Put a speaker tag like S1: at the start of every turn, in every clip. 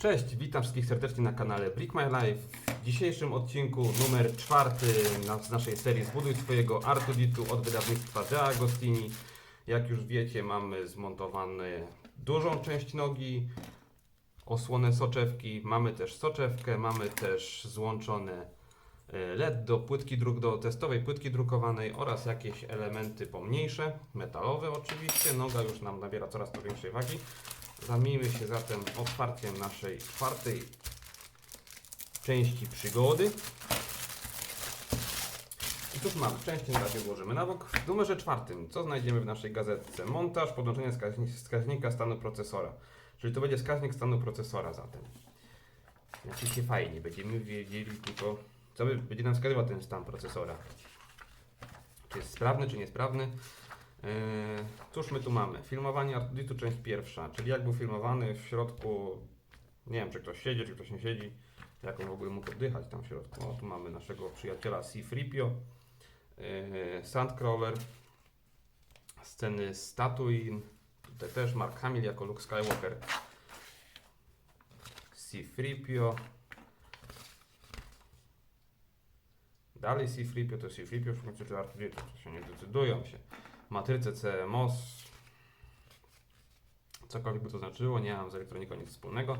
S1: Cześć, witam wszystkich serdecznie na kanale Brick My Life. W dzisiejszym odcinku numer czwarty z naszej serii Zbuduj swojego Artuditu od wydawnictwa De Agostini. Jak już wiecie, mamy zmontowane dużą część nogi, osłonę soczewki, mamy też soczewkę, mamy też złączone e, LED do płytki druk, do testowej płytki drukowanej oraz jakieś elementy pomniejsze, metalowe oczywiście. Noga już nam nabiera coraz to większej wagi. Zajmijmy się zatem otwarciem naszej czwartej części przygody. I cóż mamy? Część na razie włożymy na bok. W numerze czwartym, co znajdziemy w naszej gazetce? Montaż, podłączenie wskaźni- wskaźnika stanu procesora. Czyli to będzie wskaźnik stanu procesora zatem. Oczywiście fajnie, będziemy wiedzieli tylko, co będzie nam wskazywał ten stan procesora. Czy jest sprawny, czy niesprawny. Yy, Cóż my tu mamy? Filmowanie Artuditu, część pierwsza, czyli jak był filmowany w środku, nie wiem czy ktoś siedzi, czy ktoś nie siedzi, jak on w ogóle mógł oddychać tam w środku. O, tu mamy naszego przyjaciela C-Fripio, yy, Sandcrawler, sceny z Tatooine, tutaj też Mark Hamill jako Luke Skywalker, C-Fripio, dalej C-Fripio, to C-Fripio, w końcu czy Artuditu, się nie decydują się matrycę CMOS. Cokolwiek by to znaczyło, nie mam z elektroniką nic wspólnego.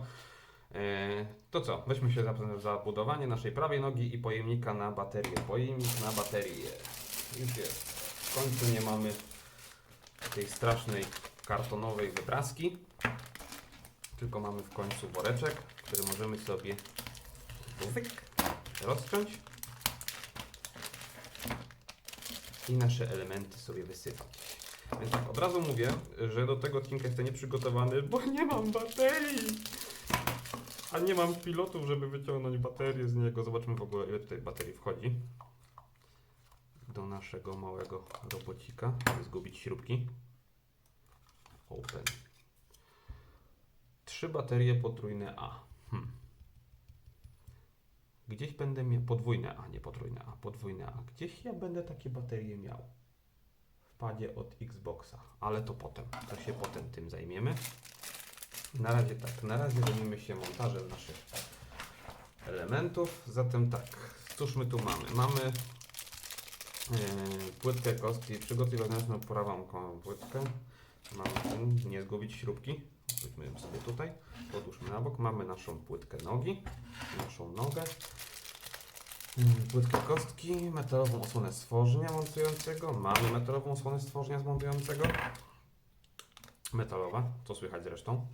S1: E, To co, weźmy się za, za budowanie naszej prawej nogi i pojemnika na baterię. Pojemnik na baterię. Już jest. W końcu nie mamy tej strasznej kartonowej wypraski, tylko mamy w końcu woreczek, który możemy sobie rozciąć i nasze elementy sobie wysypać. Więc tak, od razu mówię, że do tego odcinka jestem nieprzygotowany, bo nie mam baterii. A nie mam pilotów, żeby wyciągnąć baterię z niego. Zobaczmy w ogóle, ile tutaj baterii wchodzi. Do naszego małego robocika. Żeby Zgubić śrubki. Open. Trzy baterie potrójne A. Hmm. Gdzieś będę miał podwójne A, nie potrójne A, podwójne A. Gdzieś ja będę takie baterie miał. W padzie od Xboxa, ale to potem. To się potem tym zajmiemy. Na razie tak, na razie zajmiemy się montażem naszych elementów. Zatem tak, cóż my tu mamy? Mamy yy, płytkę kostki, przygotuj wewnętrzną prawą płytkę. Mamy nie zgubić śrubki. Weźmy ją sobie tutaj, podłóżmy na bok. Mamy naszą płytkę nogi, naszą nogę. Mm, Płytkę kostki, metalową osłonę stworzenia montującego. Mamy metalową osłonę stworzenia montującego. Metalowa, co słychać zresztą.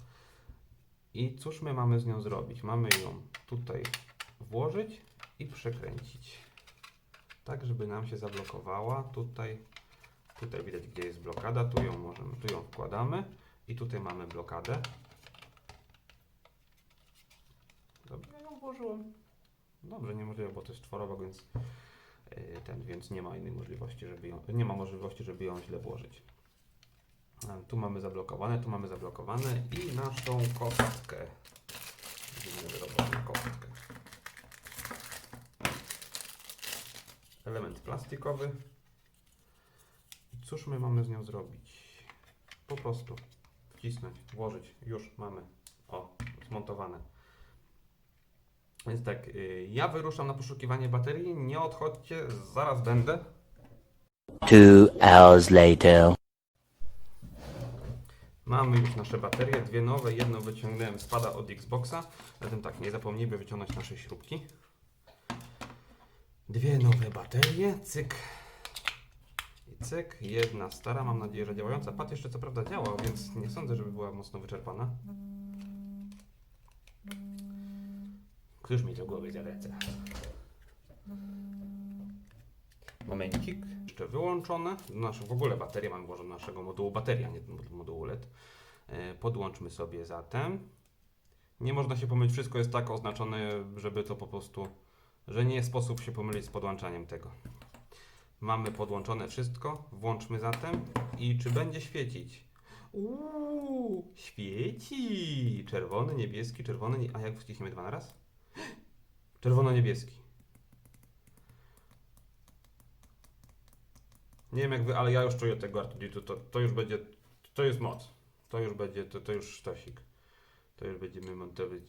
S1: I cóż my mamy z nią zrobić? Mamy ją tutaj włożyć i przekręcić. Tak, żeby nam się zablokowała. Tutaj, tutaj widać, gdzie jest blokada. Tu ją możemy, tu ją wkładamy. I tutaj mamy blokadę. Dobrze, ja ją włożyłem. Dobrze, niemożliwe, bo to jest czworowa, więc yy, ten, więc nie ma innej możliwości, żeby ją, nie ma możliwości, żeby ją źle włożyć. Tu mamy zablokowane, tu mamy zablokowane i naszą kostkę. Dziwnie wyrobioną kostkę. Element plastikowy. I cóż my mamy z nią zrobić? Po prostu wcisnąć, włożyć. Już mamy. O, zmontowane. Więc tak, y, ja wyruszam na poszukiwanie baterii. Nie odchodźcie, zaraz będę.
S2: Two hours later.
S1: Mamy już nasze baterie, dwie nowe, jedną wyciągnąłem, spada od Xboxa. Zatem tak, nie zapomnijmy wyciągnąć nasze śrubki. Dwie nowe baterie, cyk. I cyk, jedna stara, mam nadzieję, że działająca. Pad jeszcze co prawda działa, więc nie sądzę, żeby była mocno wyczerpana. Któż mi do głowy zalecę? Momencik. Jeszcze wyłączone. Nasz, w ogóle baterię mam włożoną naszego modułu bateria, nie mod- modułu LED. E, Podłączmy sobie zatem. Nie można się pomylić, wszystko jest tak oznaczone, żeby to po prostu, że nie sposób się pomylić z podłączaniem tego. Mamy podłączone wszystko, włączmy zatem i czy będzie świecić? Uuu, świeci! Czerwony, niebieski, czerwony, nie- a jak wciśniemy dwa na raz? Czerwono-niebieski. Nie wiem jak wy, ale ja już czuję tego Artuditu, to, to już będzie, to jest moc. To już będzie, to, to już sztosik. To już będziemy montować.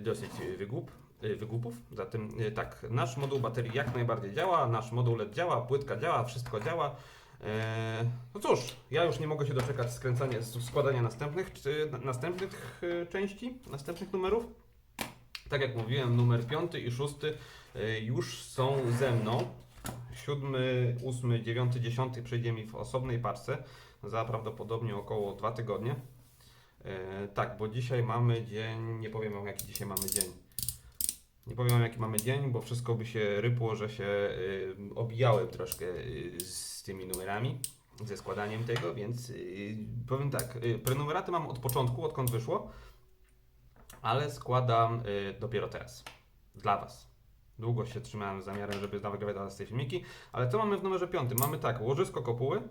S1: Dosyć wygłup, wygłupów. Zatem y, tak, nasz moduł baterii jak najbardziej działa, nasz moduł LED działa, płytka działa, wszystko działa. E, No cóż, ja już nie mogę się doczekać skręcania, składania następnych, czy, na- następnych y, części, następnych numerów. Tak jak mówiłem, numer piąty i szósty y, już są ze mną. Siódmy, ósmy, dziewiąty, dziesiąty przejdzie mi w osobnej parce za prawdopodobnie około dwa tygodnie. E, tak, bo dzisiaj mamy dzień, nie powiem wam jaki dzisiaj mamy dzień. Nie powiem wam jaki mamy dzień, bo wszystko by się rypło, że się y, obijałem troszkę y, z tymi numerami, ze składaniem tego, więc y, powiem tak, prenumeraty mam od początku, odkąd wyszło, ale składam dopiero teraz. Dla Was. Długo się trzymałem z zamiarem, żeby nagrywać Was te filmiki, ale co mamy w numerze piątym? Mamy tak, łożysko kopuły,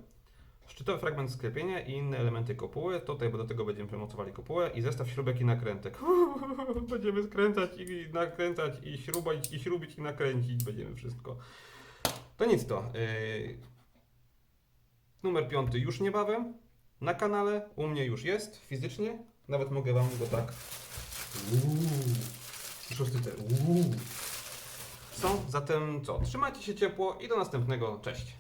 S1: Szczytowy fragment sklepienia i inne elementy kopuły. Tutaj do tego będziemy przemocowali kopułę i zestaw śrubek i nakrętek. będziemy skręcać i nakręcać i śrubać i śrubić i nakręcić. Będziemy wszystko. To nic to. Yy... Numer piąty już niebawem. Na kanale u mnie już jest fizycznie. Nawet mogę wam go tak. Uuu. Szósty też. Uuu. Zatem co? Trzymajcie się ciepło i do następnego. Cześć.